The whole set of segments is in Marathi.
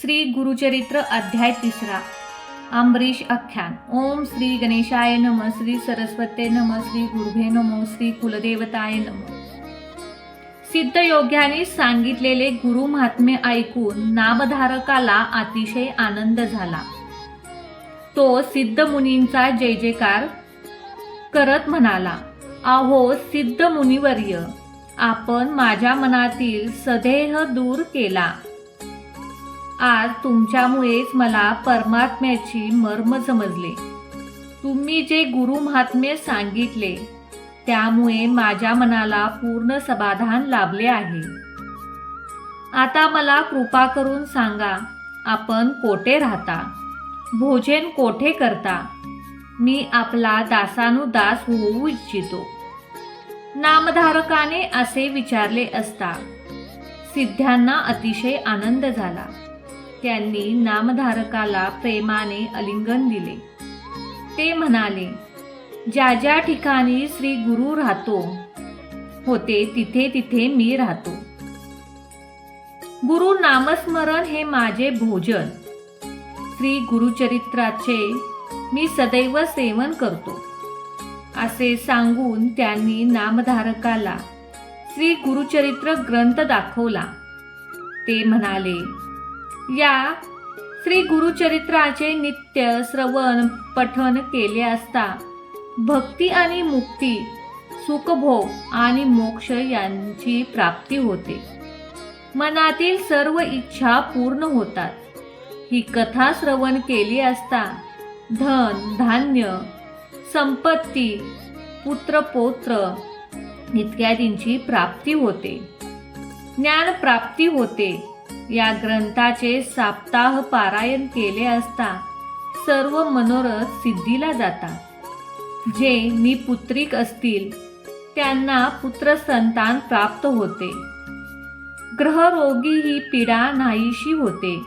श्री गुरुचरित्र अध्याय तिसरा. अंबरीश आख्यान. ओम श्री गणेशाय नम श्री सरस्वते नम श्री गुरुभे नमो श्री कुलदेवताय नम. सिद्धयोग्याने सांगितलेले गुरु महात्मे ऐकून नामधारकाला अतिशय आनंद झाला. तो सिद्ध मुनींचा जय जयकार करत म्हणाला अहो सिद्ध मुनिवर्य आपण माझ्या मनातील सदेह दूर केला. आज तुमच्यामुळेच मला परमात्म्याची मर्म समजले. तुम्ही जे गुरु महात्म्य सांगितले त्यामुळे माझ्या मनाला पूर्ण समाधान लाभले आहे. आता मला कृपा करून सांगा आपण कोठे राहता? भोजन कोठे करता? मी आपला दासानुदास होऊ इच्छितो. नामधारकाने असे विचारले असता सिद्ध्यांना अतिशय आनंद झाला. त्यांनी नामधारकाला प्रेमाने अलिंगन दिले. ते म्हणाले ज्या ज्या ठिकाणी श्री गुरु राहतो होते तिथे तिथे मी राहतो. गुरु नामस्मरण हे माझे भोजन. श्री गुरुचरित्राचे मी सदैव सेवन करतो. असे सांगून त्यांनी नामधारकाला श्री गुरुचरित्र ग्रंथ दाखवला. ते म्हणाले या श्री गुरुचरित्राचे नित्य श्रवण पठन केले असता भक्ती आणि मुक्ती सुखभोग आणि मोक्ष यांची प्राप्ती होते. मनातील सर्व इच्छा पूर्ण होतात. ही कथा श्रवण केली असता धन धान्य संपत्ती पुत्रपौत्र इत्यादींची प्राप्ती होते. ज्ञान प्राप्ती होते. या ग्रंथाचे साप्ताह पारायण केले असता सर्व मनोरथ सिद्धीला जातात. जे मी पुत्रिक असतील त्यांना पुत्र संतान प्राप्त होते. ग्रहरोगी ही पीडा नाहीशी होते.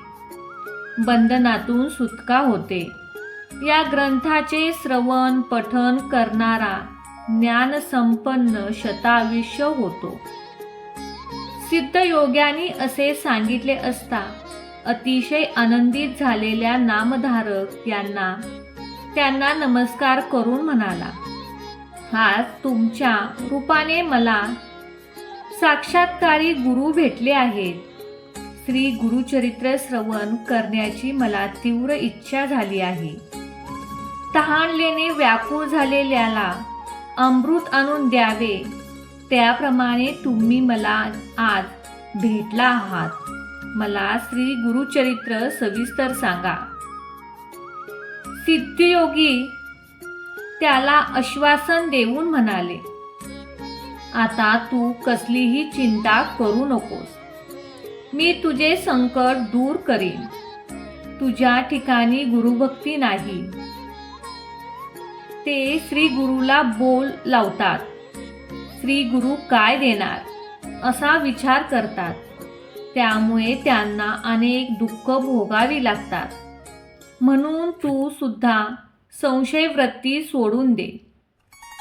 बंधनातून सुटका होते. या ग्रंथाचे श्रवण पठन करणारा ज्ञानसंपन्न शताविष्य होतो. सिद्धयोग्यानी असे सांगितले असता अतिशय आनंदित झालेल्या नामधारक यांना त्यांना नमस्कार करून म्हणाला आज तुमच्या रूपाने मला साक्षात्कारी गुरु भेटले आहेत. श्री गुरुचरित्र श्रवण करण्याची मला तीव्र इच्छा झाली आहे. तहानलेने व्याकुळ झालेल्याला अमृत आणून द्यावे. त्याप्रमाणे तुम्ही मला आज भेटला आहात. मला श्री गुरुचरित्र सविस्तर सांगा. सिद्धियोगी त्याला आश्वासन देऊन म्हणाले आता तू कसलीही चिंता करू नकोस. मी तुझे संकट दूर करीन. तुझ्या ठिकाणी गुरुभक्ती नाही. ते श्री गुरुला बोल लावतात. श्री गुरु काय देणार? असा विचार करतात. त्यामुळे त्यांना अनेक दुःख भोगावी लागतात. म्हणून तू सुद्धा संशय वृत्ती सोडून दे.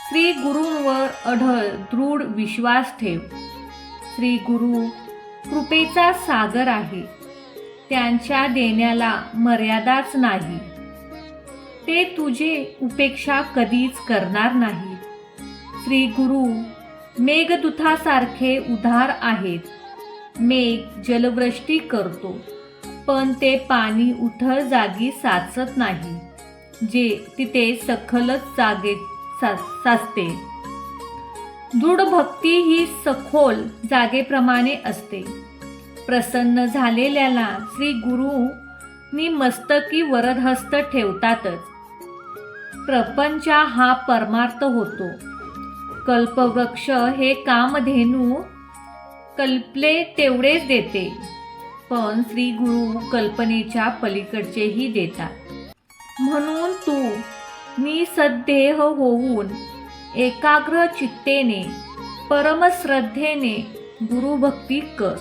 श्री गुरूंवर अढळ दृढ विश्वास ठेव. श्री गुरु कृपेचा सागर आहे. त्यांच्या देण्याला मर्यादाच नाही. ते तुझे उपेक्षा कधीच करणार नाही. श्री गुरु मेघदूतासारखे उधार आहेत. मेघ जलवृष्टी करतो पण ते पाणी उथळ जागी साचत नाही जे तिथे सखलच जागेत सा साचते. दृढ भक्ती ही सखोल जागेप्रमाणे असते. प्रसन्न झालेल्याला श्री गुरुनी मस्तकी वरदहस्त ठेवतातच. प्रपंच हा परमार्थ होतो. कल्पवृक्ष हे कामधेनू कल्पले तेवढेच देते. पण श्री गुरु कल्पनेच्या पलीकडचेही देतात. म्हणून तू मी सद्देह होऊन एकाग्र चित्तेने परमश्रद्धेने गुरुभक्ती कर.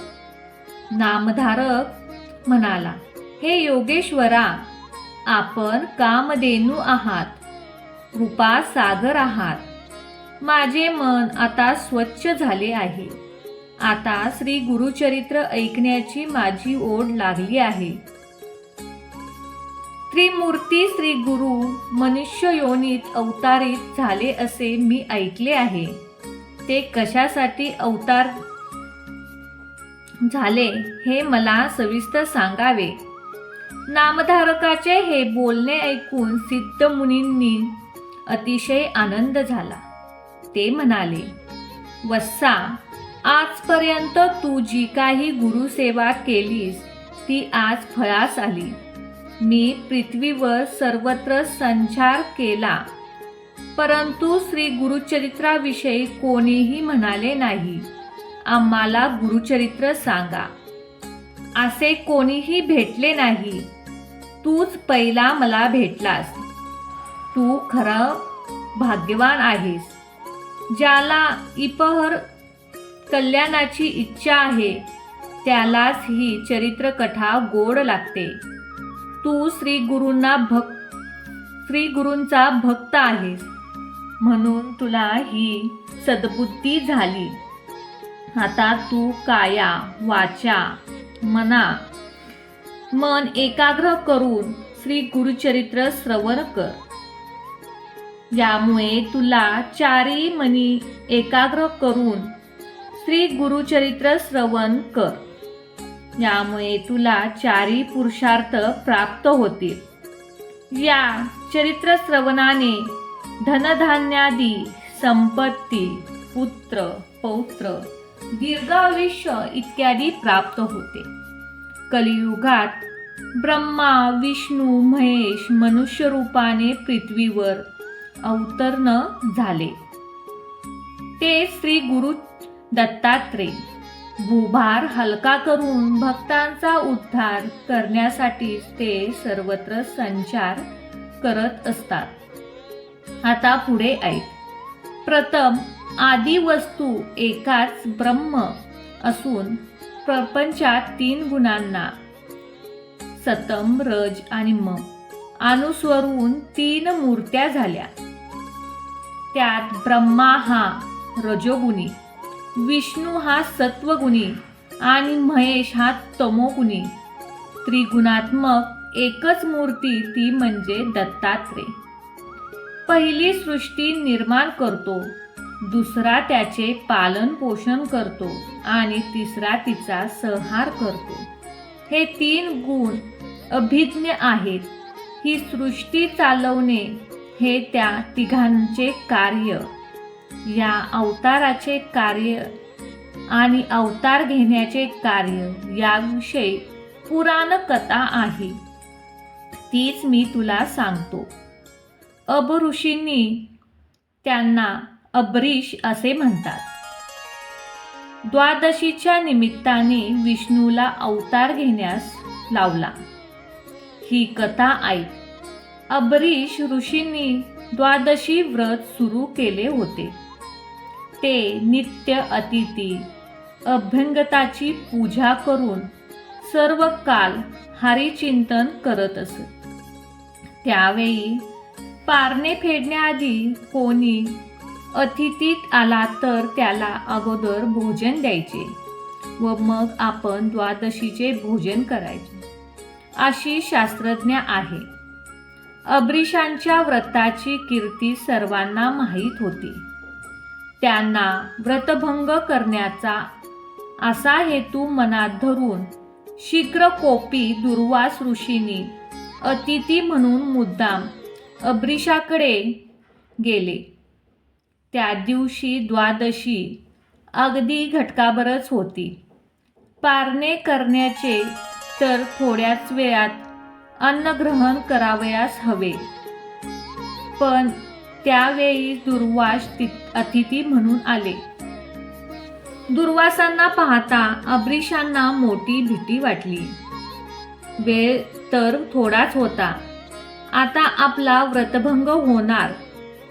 नामधारक म्हणाला हे योगेश्वरा आपण कामधेनू आहात. कृपा सागर आहात. माझे मन आता स्वच्छ झाले आहे. आता श्री गुरुचरित्र ऐकण्याची माझी ओढ लागली आहे. त्रिमूर्ती श्री गुरु मनुष्य योनीत अवतारित झाले असे मी ऐकले आहे. ते कशासाठी अवतार झाले हे मला सविस्तर सांगावे. नामधारकाचे हे बोलणे ऐकून सिद्ध मुनींनी अतिशय आनंद झाला. ते म्हणाले वत्सा आजपर्यंत तू जी काही गुरुसेवा केलीस ती आज फळास आली. मी पृथ्वीवर सर्वत्र संचार केला. परंतु श्री गुरुचरित्राविषयी कोणीही म्हणाले नाही. आम्हाला गुरुचरित्र सांगा. असे कोणीही भेटले नाही. तूच पहिला मला भेटलास. तू खरं भाग्यवान आहेस. ज्याला इपहर कल्याणाची इच्छा आहे त्यालाच ही चरित्रकथा गोड लागते. तू श्री गुरूंना भक् श्री गुरूंचा भक्त आहेस. म्हणून तुला ही सद्बुद्धी झाली. आता तू काया वाचा मना. मन एकाग्र करून श्री गुरुचरित्र श्रवण कर. यामुळे तुला चारी मनी एकाग्र करून श्री गुरुचरित्र श्रवण कर. यामुळे तुला चारी पुरुषार्थ प्राप्त होतील. या चरित्र श्रवणाने धनधान्यादी संपत्ती पुत्र पौत्र दीर्घायुष्य इत्यादी प्राप्त होते. कलियुगात ब्रह्मा विष्णू महेश मनुष्य रूपाने पृथ्वीवर अवतर्ण झाले. ते श्री गुरु दत्तात्रेय. भूभार हलका करून भक्तांचा उद्धार करण्यासाठी ते सर्वत्र संचार करत असतात. आता पुढे ऐक. प्रथम आदी वस्तू एकाच ब्रह्म असून प्रपंचात तीन गुणांना सतम रज आणि म अनुस्वरून तीन मूर्त्या झाल्या. त्यात ब्रह्मा हा रजोगुणी विष्णू हा सत्वगुणी आणि महेश हा तमोगुणी. त्रिगुणात्मक एकच मूर्ती ती म्हणजे दत्तात्रेय पहिली सृष्टी निर्माण करतो दुसरा त्याचे पालन पोषण करतो आणि तिसरा तिचा संहार करतो. हे तीन गुण अभिज्ञ आहेत. ही सृष्टी चालवणे हे त्या तिघांचे कार्य. या अवताराचे कार्य आणि अवतार घेण्याचे कार्य याविषयी पुराण कथा आहे. तीच मी तुला सांगतो. अब ऋषींनी त्यांना अबरीश असे म्हणतात. द्वादशीच्या निमित्ताने विष्णूला अवतार घेण्यास लावला. ही कथा ऐक. अबरीश ऋषींनी द्वादशी व्रत सुरू केले होते. ते नित्य अतिथी अभ्यंगताची पूजा करून सर्व काल हरिचिंतन करत असत. त्यावेळी पारणे फेडण्याआधी कोणी अतिथीत आला तर त्याला अगोदर भोजन द्यायचे व मग आपण द्वादशीचे भोजन करायचे. अशी शास्त्रज्ञ आहे. अब्रिशांच्या व्रताची कीर्ती सर्वांना माहीत होती. त्यांना व्रतभंग करण्याचा असा हेतू मनात धरून शीघ्रकोपी दुर्वास ऋषींनी अतिथी म्हणून मुद्दाम अब्रिशाकडे गेले. त्या दिवशी द्वादशी अगदी घटकाभरच होती. पारणे करण्याचे तर थोड्याच वेळात अन्नग्रहण करावयास हवे. पण त्यावेळी दुर्वास अतिथी म्हणून आले. दुर्वासांना पाहता अब्रिशांना मोठी भीती वाटली. वेळ तर थोडाच होता. आता आपला व्रतभंग होणार.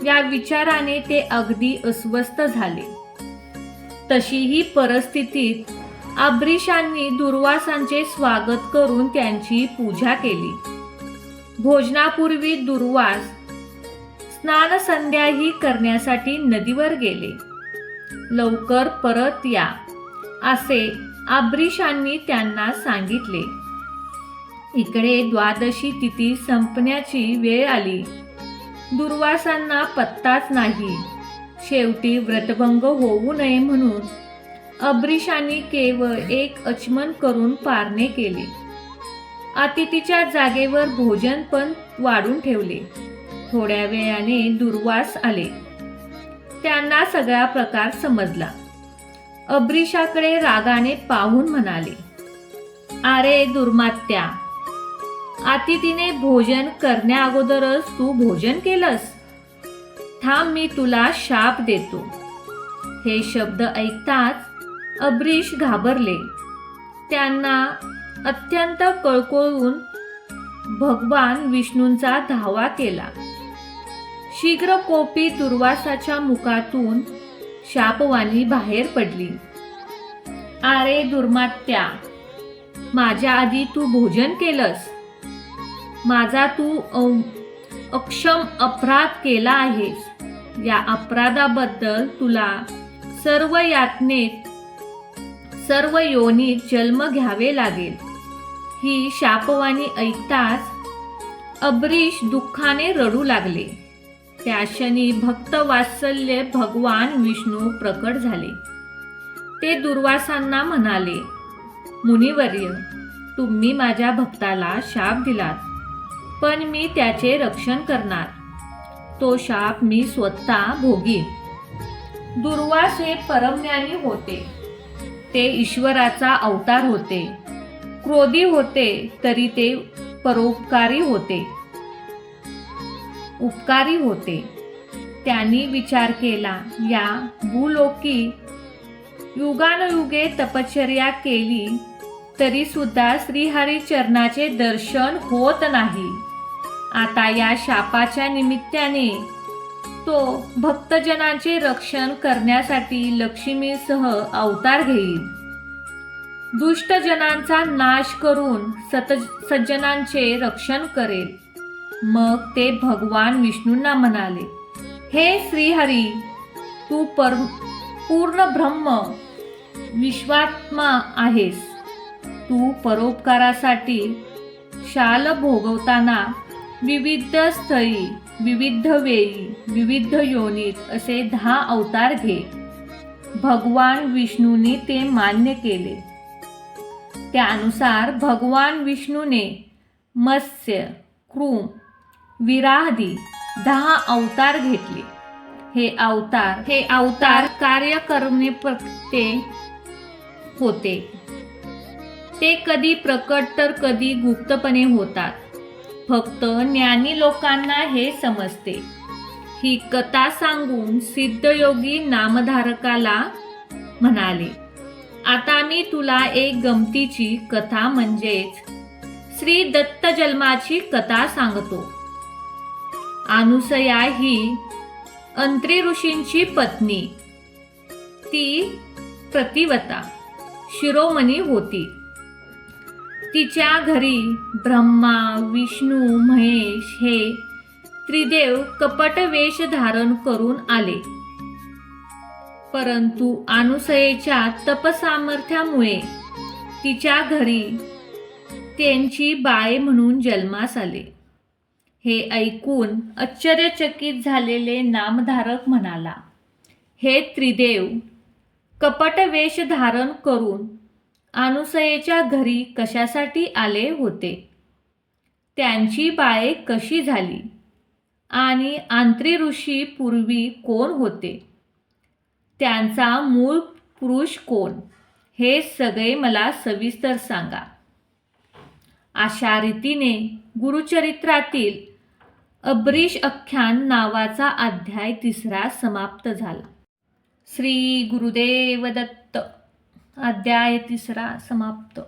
या विचाराने ते अगदी अस्वस्थ झाले. तशीही परिस्थितीत अब्रिशांनी दुर्वासांचे स्वागत करून त्यांची पूजा केली. भोजनापूर्वी दुर्वास स्नान संध्याही करण्यासाठी नदीवर गेले. लवकर परत या असे अब्रिशांनी त्यांना सांगितले. इकडे द्वादशी तिथी संपण्याची वेळ आली. दुर्वासांना पत्ताच नाही. शेवटी व्रतभंग होऊ नये म्हणून अब्रिशाने केवळ एक अचमन करून पारणे केले. अतिथीच्या जागेवर भोजन पण वाढून ठेवले. थोड्या वेळाने दुर्वास आले. त्यांना सगळा प्रकार समजला. अब्रिशाकडे रागाने पाहून म्हणाले अरे दुर्मात्या अतिथीने भोजन करण्या अगोदरच तू भोजन केलंस? थांब मी तुला शाप देतो. हे शब्द ऐकताच अब्रिश घाबरले. त्यांना अत्यंत कळकळून भगवान विष्णूंचा धावा केला. शीघ्र कोपी दुर्वासाच्या मुखातून शापवाणी बाहेर पडली. अरे दुर्मात्या माझ्या आधी तू भोजन केलंस. माझा तू अक्षम अपराध केला आहेस. या अपराधाबद्दल तुला सर्व यातनेत सर्व योनीत जन्म घ्यावे लागेल. ही शापवाणी ऐकताच अबरीश दुःखाने रडू लागले. त्या क्षणी भक्त वात्सल्य भगवान विष्णू प्रकट झाले. ते दुर्वासांना म्हणाले मुनिवर्य तुम्ही माझ्या भक्ताला शाप दिलात पण मी त्याचे रक्षण करणार. तो शाप मी स्वतः भोगीन. दुर्वास हे परमज्ञानी होते. ते ईश्वराचा अवतार होते. क्रोधी होते तरी ते परोपकारी होते. उपकारी होते. त्यांनी विचार केला या भूलोकी युगानुयुगे तपश्चर्या केली तरी सुद्धा श्रीहरी चरणाचे दर्शन होत नाही. आता या शापाच्या निमित्ताने तो भक्तजनांचे रक्षण करण्यासाठी लक्ष्मीसह अवतार घेईल. दुष्टजनांचा नाश करून सत सज्जनांचे रक्षण करेल. मग ते भगवान विष्णूंना म्हणाले हे श्रीहरी तू पर पूर्ण ब्रह्म विश्वात्मा आहेस. तू परोपकारासाठी शाल भोगवताना विविध स्थळी विविध वेळी विविध योनीत असे दहा अवतार घे भगवान विष्णूने ते मान्य केले. त्यानुसार भगवान विष्णूने मत्स्य कृम विराहदी दहा अवतार घेतले. हे अवतार हे अवतार कार्य करणे ते होते. ते कधी प्रकट तर कधी गुप्तपणे होतात. फक्त ज्ञानी लोकांना हे समजते. ही कथा सांगून सिद्धयोगी नामधारकाला म्हणाले आता मी तुला एक गमतीची कथा म्हणजेच श्री दत्त जन्माची कथा सांगतो. अनुसया ही अंत्री ऋषींची पत्नी. ती प्रतिवता शिरोमणी होती. तिच्या घरी ब्रह्मा विष्णू महेश हे त्रिदेव कपट वेश धारण करून आले. परंतु अनुसयेच्या तपसामर्थ्यामुळे तिच्या घरी त्यांची बाय म्हणून जन्मास आले. हे ऐकून आश्चर्यचकित झालेले नामधारक म्हणाला हे त्रिदेव कपट वेश धारण करून अनुसयेच्या घरी कशासाठी आले होते? त्यांची बाळे कशी झाली? आणि आंत्री ऋषी पूर्वी कोण होते? त्यांचा मूळ पुरुष कोण? हे सगळे मला सविस्तर सांगा. अशा रीतीने गुरुचरित्रातील अब्रीश अख्यान नावाचा अध्याय तिसरा समाप्त झाला. श्री गुरुदेव दत्त. अध्याय तिसरा समाप्त.